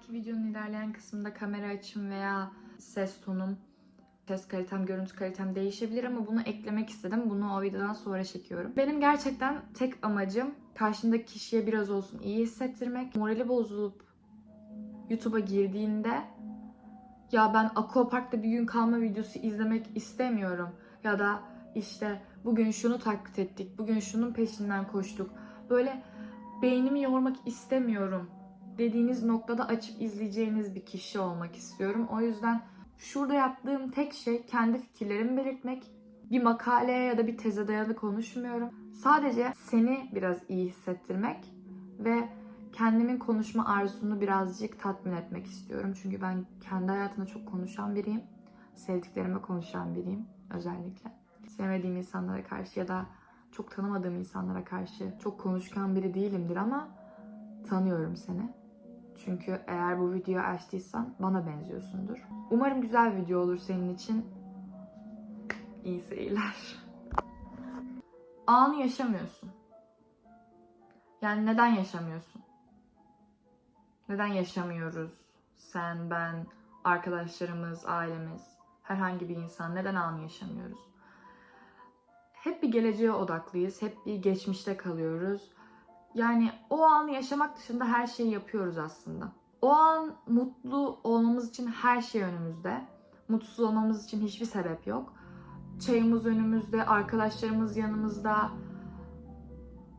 belki videonun ilerleyen kısmında kamera açım veya ses tonum, ses kalitem, görüntü kalitem değişebilir ama bunu eklemek istedim. Bunu o videodan sonra çekiyorum. Benim gerçekten tek amacım karşımdaki kişiye biraz olsun iyi hissettirmek. Morali bozulup YouTube'a girdiğinde ya ben Aquapark'ta bir gün kalma videosu izlemek istemiyorum. Ya da işte bugün şunu taklit ettik, bugün şunun peşinden koştuk. Böyle beynimi yormak istemiyorum dediğiniz noktada açıp izleyeceğiniz bir kişi olmak istiyorum. O yüzden şurada yaptığım tek şey kendi fikirlerimi belirtmek. Bir makaleye ya da bir teze dayalı konuşmuyorum. Sadece seni biraz iyi hissettirmek ve kendimin konuşma arzusunu birazcık tatmin etmek istiyorum. Çünkü ben kendi hayatımda çok konuşan biriyim. Sevdiklerime konuşan biriyim özellikle. Sevmediğim insanlara karşı ya da çok tanımadığım insanlara karşı çok konuşkan biri değilimdir ama tanıyorum seni. Çünkü eğer bu videoyu açtıysan bana benziyorsundur. Umarım güzel bir video olur senin için. İyi seyirler. Anı yaşamıyorsun. Yani neden yaşamıyorsun? Neden yaşamıyoruz? Sen, ben, arkadaşlarımız, ailemiz, herhangi bir insan neden anı yaşamıyoruz? Hep bir geleceğe odaklıyız, hep bir geçmişte kalıyoruz. Yani o anı yaşamak dışında her şeyi yapıyoruz aslında. O an mutlu olmamız için her şey önümüzde. Mutsuz olmamız için hiçbir sebep yok. Çayımız önümüzde, arkadaşlarımız yanımızda.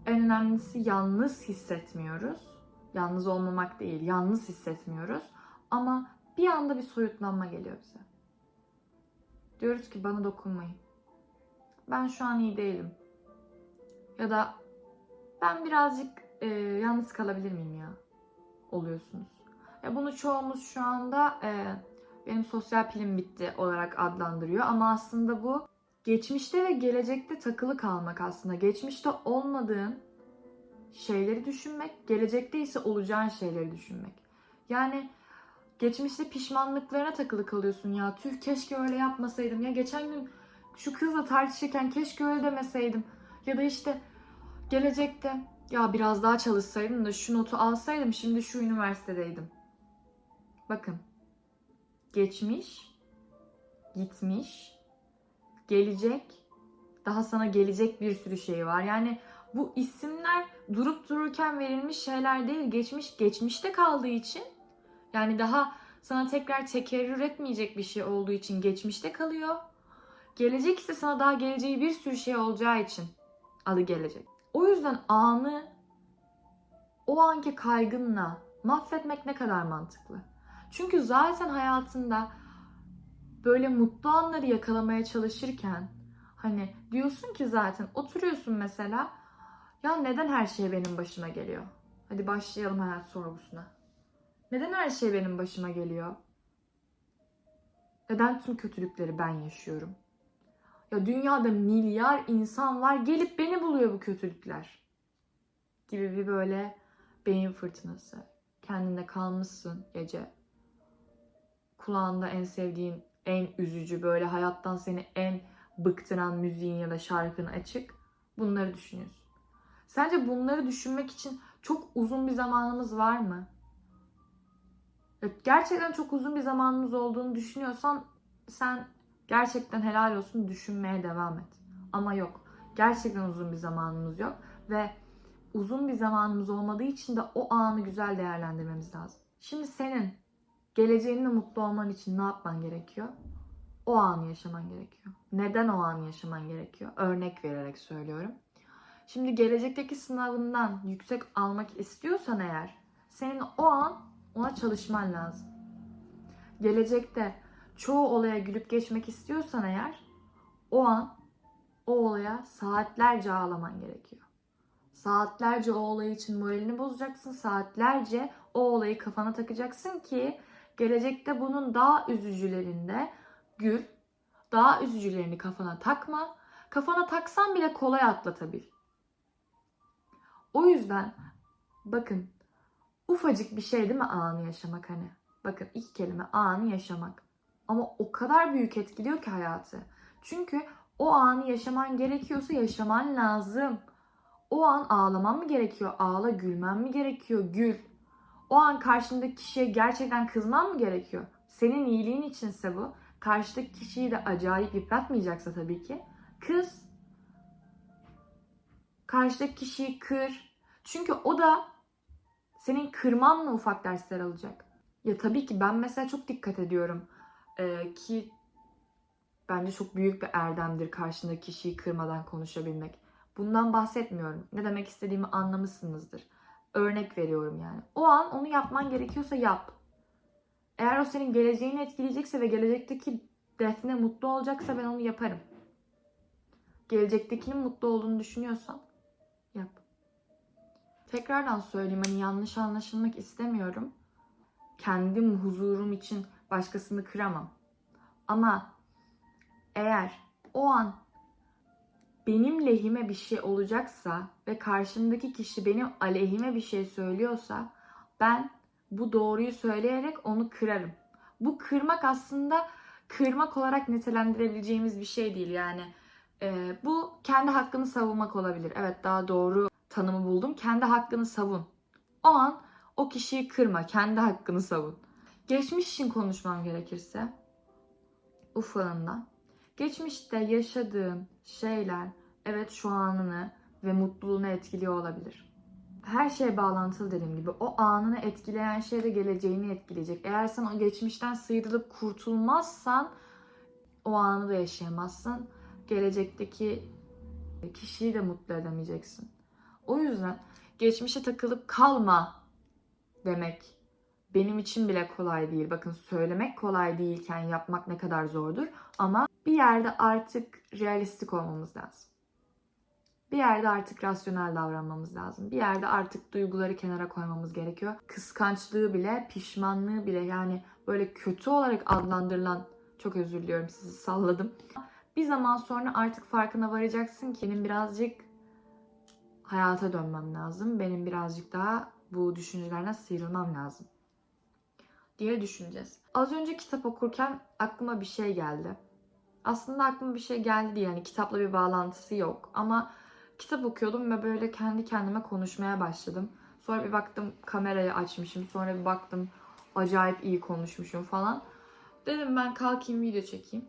En önemlisi yalnız hissetmiyoruz. Yalnız olmamak değil, yalnız hissetmiyoruz. Ama bir anda bir soyutlanma geliyor bize. Diyoruz ki bana dokunmayın. Ben şu an iyi değilim. Ya da ben birazcık e, yalnız kalabilir miyim ya? Oluyorsunuz. Ya bunu çoğumuz şu anda e, benim sosyal pilim bitti olarak adlandırıyor. Ama aslında bu geçmişte ve gelecekte takılı kalmak aslında. Geçmişte olmadığın şeyleri düşünmek, gelecekte ise olacağın şeyleri düşünmek. Yani geçmişte pişmanlıklarına takılı kalıyorsun ya. Tüh keşke öyle yapmasaydım. Ya geçen gün şu kızla tartışırken keşke öyle demeseydim. Ya da işte gelecekte ya biraz daha çalışsaydım da şu notu alsaydım şimdi şu üniversitedeydim. Bakın. Geçmiş, gitmiş, gelecek, daha sana gelecek bir sürü şey var. Yani bu isimler durup dururken verilmiş şeyler değil. Geçmiş geçmişte kaldığı için yani daha sana tekrar tekerrür etmeyecek bir şey olduğu için geçmişte kalıyor. Gelecek ise sana daha geleceği bir sürü şey olacağı için adı gelecek. O yüzden anı o anki kaygınla mahvetmek ne kadar mantıklı. Çünkü zaten hayatında böyle mutlu anları yakalamaya çalışırken hani diyorsun ki zaten oturuyorsun mesela ya neden her şey benim başıma geliyor? Hadi başlayalım hayat sorgusuna. Neden her şey benim başıma geliyor? Neden tüm kötülükleri ben yaşıyorum? Ya dünyada milyar insan var gelip beni buluyor bu kötülükler. Gibi bir böyle beyin fırtınası. Kendinde kalmışsın gece. Kulağında en sevdiğin, en üzücü böyle hayattan seni en bıktıran müziğin ya da şarkın açık. Bunları düşünüyorsun. Sence bunları düşünmek için çok uzun bir zamanımız var mı? Gerçekten çok uzun bir zamanımız olduğunu düşünüyorsan sen gerçekten helal olsun düşünmeye devam et. Ama yok. Gerçekten uzun bir zamanımız yok ve uzun bir zamanımız olmadığı için de o anı güzel değerlendirmemiz lazım. Şimdi senin geleceğinde mutlu olman için ne yapman gerekiyor? O anı yaşaman gerekiyor. Neden o anı yaşaman gerekiyor? Örnek vererek söylüyorum. Şimdi gelecekteki sınavından yüksek almak istiyorsan eğer senin o an ona çalışman lazım. Gelecekte çoğu olaya gülüp geçmek istiyorsan eğer o an o olaya saatlerce ağlaman gerekiyor. Saatlerce o olay için moralini bozacaksın. Saatlerce o olayı kafana takacaksın ki gelecekte bunun daha üzücülerinde gül. Daha üzücülerini kafana takma. Kafana taksan bile kolay atlatabil. O yüzden bakın ufacık bir şey değil mi anı yaşamak hani? Bakın ilk kelime anı yaşamak. Ama o kadar büyük etkiliyor ki hayatı. Çünkü o anı yaşaman gerekiyorsa yaşaman lazım. O an ağlaman mı gerekiyor? Ağla, gülmen mi gerekiyor? Gül. O an karşındaki kişiye gerçekten kızman mı gerekiyor? Senin iyiliğin içinse bu. Karşıdaki kişiyi de acayip yıpratmayacaksa tabii ki. Kız. Karşıdaki kişiyi kır. Çünkü o da senin kırmanla ufak dersler alacak. Ya tabii ki ben mesela çok dikkat ediyorum. Ee, ki bence çok büyük bir erdemdir karşındaki kişiyi kırmadan konuşabilmek. Bundan bahsetmiyorum. Ne demek istediğimi anlamışsınızdır. Örnek veriyorum yani. O an onu yapman gerekiyorsa yap. Eğer o senin geleceğini etkileyecekse ve gelecekteki Defne mutlu olacaksa ben onu yaparım. Gelecektekinin mutlu olduğunu düşünüyorsan yap. Tekrardan söyleyeyim hani yanlış anlaşılmak istemiyorum. Kendim huzurum için başkasını kıramam. Ama eğer o an benim lehime bir şey olacaksa ve karşımdaki kişi benim aleyhime bir şey söylüyorsa ben bu doğruyu söyleyerek onu kırarım. Bu kırmak aslında kırmak olarak nitelendirebileceğimiz bir şey değil yani. Ee, bu kendi hakkını savunmak olabilir. Evet daha doğru tanımı buldum. Kendi hakkını savun. O an o kişiyi kırma. Kendi hakkını savun. Geçmiş için konuşmam gerekirse ufağında. Geçmişte yaşadığın şeyler evet şu anını ve mutluluğunu etkiliyor olabilir. Her şey bağlantılı dediğim gibi. O anını etkileyen şey de geleceğini etkileyecek. Eğer sen o geçmişten sıyrılıp kurtulmazsan o anı da yaşayamazsın. Gelecekteki kişiyi de mutlu edemeyeceksin. O yüzden geçmişe takılıp kalma demek benim için bile kolay değil. Bakın söylemek kolay değilken yapmak ne kadar zordur. Ama bir yerde artık realistik olmamız lazım. Bir yerde artık rasyonel davranmamız lazım. Bir yerde artık duyguları kenara koymamız gerekiyor. Kıskançlığı bile, pişmanlığı bile yani böyle kötü olarak adlandırılan çok özür diliyorum sizi salladım. Bir zaman sonra artık farkına varacaksın ki benim birazcık hayata dönmem lazım. Benim birazcık daha bu düşüncelerden sıyrılmam lazım diye düşüneceğiz. Az önce kitap okurken aklıma bir şey geldi. Aslında aklıma bir şey geldi yani kitapla bir bağlantısı yok ama kitap okuyordum ve böyle kendi kendime konuşmaya başladım. Sonra bir baktım kamerayı açmışım. Sonra bir baktım acayip iyi konuşmuşum falan. Dedim ben kalkayım video çekeyim.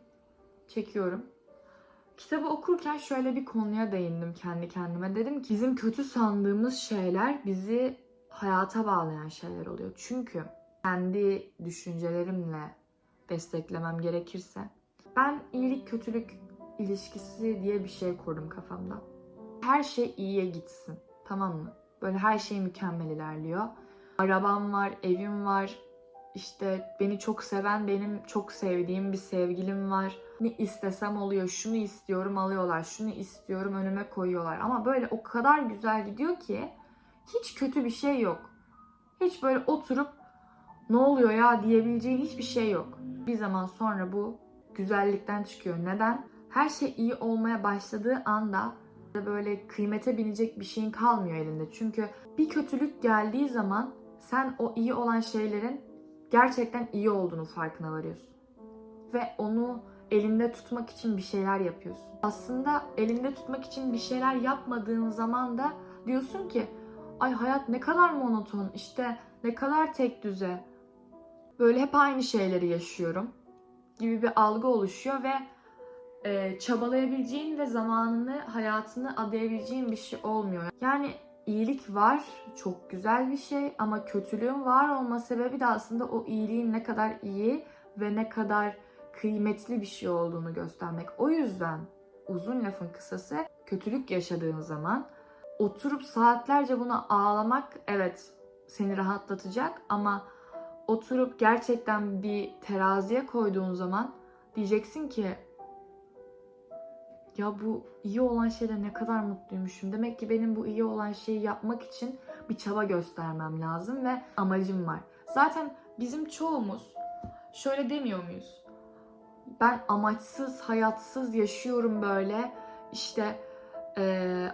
Çekiyorum. Kitabı okurken şöyle bir konuya değindim kendi kendime. Dedim ki bizim kötü sandığımız şeyler bizi hayata bağlayan şeyler oluyor. Çünkü kendi düşüncelerimle desteklemem gerekirse ben iyilik kötülük ilişkisi diye bir şey kurdum kafamda. Her şey iyiye gitsin. Tamam mı? Böyle her şey mükemmel ilerliyor. Arabam var, evim var. İşte beni çok seven, benim çok sevdiğim bir sevgilim var. Ne istesem oluyor. Şunu istiyorum alıyorlar. Şunu istiyorum önüme koyuyorlar. Ama böyle o kadar güzel gidiyor ki hiç kötü bir şey yok. Hiç böyle oturup ne oluyor ya diyebileceğin hiçbir şey yok. Bir zaman sonra bu güzellikten çıkıyor. Neden? Her şey iyi olmaya başladığı anda böyle kıymete binecek bir şeyin kalmıyor elinde. Çünkü bir kötülük geldiği zaman sen o iyi olan şeylerin gerçekten iyi olduğunu farkına varıyorsun. Ve onu elinde tutmak için bir şeyler yapıyorsun. Aslında elinde tutmak için bir şeyler yapmadığın zaman da diyorsun ki ay hayat ne kadar monoton, işte ne kadar tek düze. Böyle hep aynı şeyleri yaşıyorum gibi bir algı oluşuyor ve e, çabalayabileceğin ve zamanını, hayatını adayabileceğin bir şey olmuyor. Yani iyilik var, çok güzel bir şey ama kötülüğün var olma sebebi de aslında o iyiliğin ne kadar iyi ve ne kadar kıymetli bir şey olduğunu göstermek. O yüzden uzun lafın kısası kötülük yaşadığın zaman oturup saatlerce buna ağlamak evet seni rahatlatacak ama oturup gerçekten bir teraziye koyduğun zaman diyeceksin ki ya bu iyi olan şeyle ne kadar mutluymuşum. Demek ki benim bu iyi olan şeyi yapmak için bir çaba göstermem lazım ve amacım var. Zaten bizim çoğumuz şöyle demiyor muyuz? Ben amaçsız, hayatsız yaşıyorum böyle. İşte e,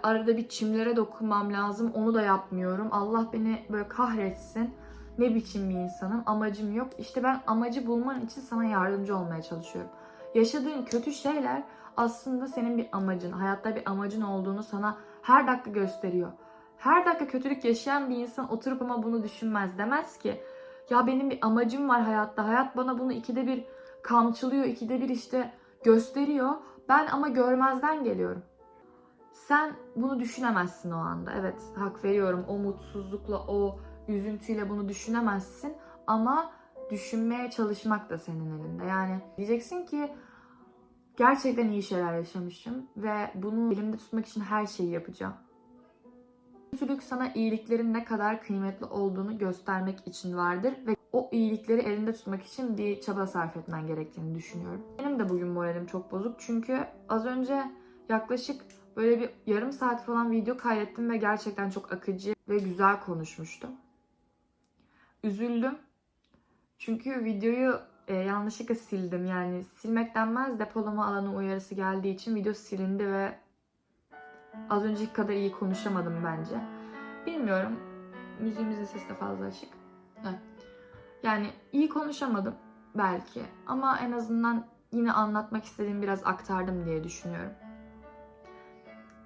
arada bir çimlere dokunmam lazım. Onu da yapmıyorum. Allah beni böyle kahretsin. Ne biçim bir insanım? Amacım yok. İşte ben amacı bulman için sana yardımcı olmaya çalışıyorum. Yaşadığın kötü şeyler aslında senin bir amacın, hayatta bir amacın olduğunu sana her dakika gösteriyor. Her dakika kötülük yaşayan bir insan oturup ama bunu düşünmez. Demez ki ya benim bir amacım var hayatta. Hayat bana bunu ikide bir kamçılıyor, ikide bir işte gösteriyor. Ben ama görmezden geliyorum. Sen bunu düşünemezsin o anda. Evet hak veriyorum. O mutsuzlukla, o üzüntüyle bunu düşünemezsin. Ama düşünmeye çalışmak da senin elinde. Yani diyeceksin ki gerçekten iyi şeyler yaşamışım ve bunu elimde tutmak için her şeyi yapacağım. Kötülük sana iyiliklerin ne kadar kıymetli olduğunu göstermek için vardır ve o iyilikleri elinde tutmak için bir çaba sarf etmen gerektiğini düşünüyorum. Benim de bugün moralim çok bozuk çünkü az önce yaklaşık böyle bir yarım saat falan video kaydettim ve gerçekten çok akıcı ve güzel konuşmuştum. Üzüldüm. Çünkü videoyu e, yanlışlıkla sildim. Yani silmek denmez depolama alanı uyarısı geldiği için video silindi ve az önceki kadar iyi konuşamadım bence. Bilmiyorum. Müziğimizin sesi de fazla açık. Evet. Yani iyi konuşamadım belki ama en azından yine anlatmak istediğim biraz aktardım diye düşünüyorum.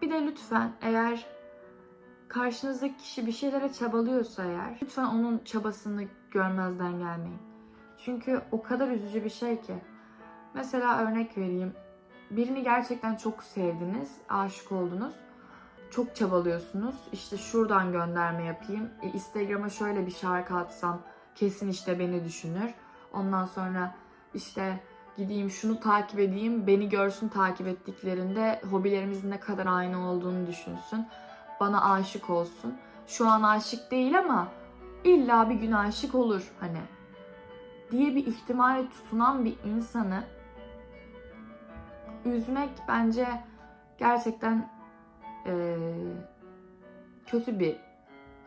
Bir de lütfen eğer karşınızdaki kişi bir şeylere çabalıyorsa eğer lütfen onun çabasını görmezden gelmeyin. Çünkü o kadar üzücü bir şey ki. Mesela örnek vereyim. Birini gerçekten çok sevdiniz, aşık oldunuz. Çok çabalıyorsunuz. İşte şuradan gönderme yapayım. E, Instagram'a şöyle bir şarkı atsam kesin işte beni düşünür. Ondan sonra işte gideyim şunu takip edeyim, beni görsün takip ettiklerinde hobilerimizin ne kadar aynı olduğunu düşünsün. Bana aşık olsun. Şu an aşık değil ama illa bir gün aşık olur hani diye bir ihtimale tutunan bir insanı üzmek bence gerçekten eee, kötü bir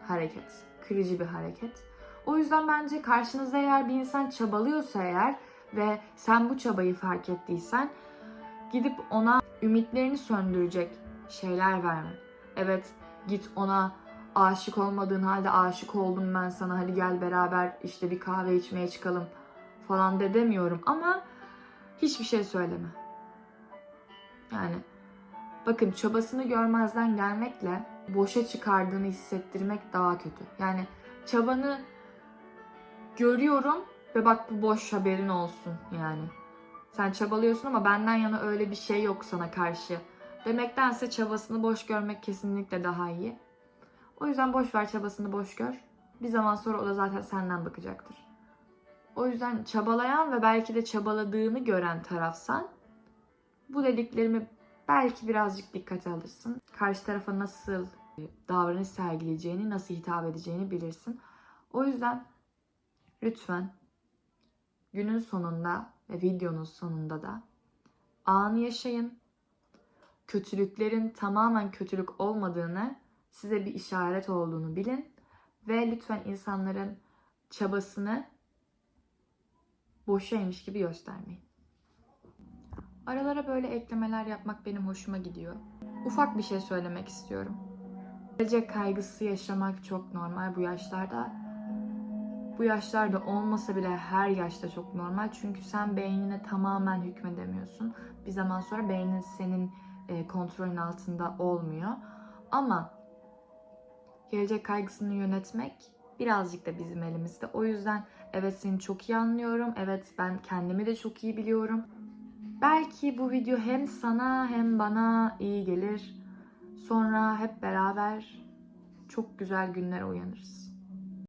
hareket, kırıcı bir hareket. O yüzden bence karşınızda eğer bir insan çabalıyorsa eğer ve sen bu çabayı fark ettiysen gidip ona ümitlerini söndürecek şeyler verme. Evet git ona aşık olmadığın halde aşık oldum ben sana hadi gel beraber işte bir kahve içmeye çıkalım falan de demiyorum ama hiçbir şey söyleme. Yani bakın çabasını görmezden gelmekle boşa çıkardığını hissettirmek daha kötü. Yani çabanı görüyorum ve bak bu boş haberin olsun yani. Sen çabalıyorsun ama benden yana öyle bir şey yok sana karşı. Demektense çabasını boş görmek kesinlikle daha iyi. O yüzden boş ver çabasını boş gör. Bir zaman sonra o da zaten senden bakacaktır. O yüzden çabalayan ve belki de çabaladığını gören tarafsan bu dediklerimi belki birazcık dikkate alırsın. Karşı tarafa nasıl davranış sergileyeceğini, nasıl hitap edeceğini bilirsin. O yüzden lütfen günün sonunda ve videonun sonunda da anı yaşayın. Kötülüklerin tamamen kötülük olmadığını, size bir işaret olduğunu bilin ve lütfen insanların çabasını boşaymış gibi göstermeyin. Aralara böyle eklemeler yapmak benim hoşuma gidiyor. Ufak bir şey söylemek istiyorum. Gelecek kaygısı yaşamak çok normal bu yaşlarda. Bu yaşlarda olmasa bile her yaşta çok normal. Çünkü sen beynine tamamen hükmedemiyorsun. Bir zaman sonra beynin senin e, kontrolün altında olmuyor. Ama gelecek kaygısını yönetmek birazcık da bizim elimizde. O yüzden evet seni çok iyi anlıyorum. Evet ben kendimi de çok iyi biliyorum. Belki bu video hem sana hem bana iyi gelir. Sonra hep beraber çok güzel günlere uyanırız.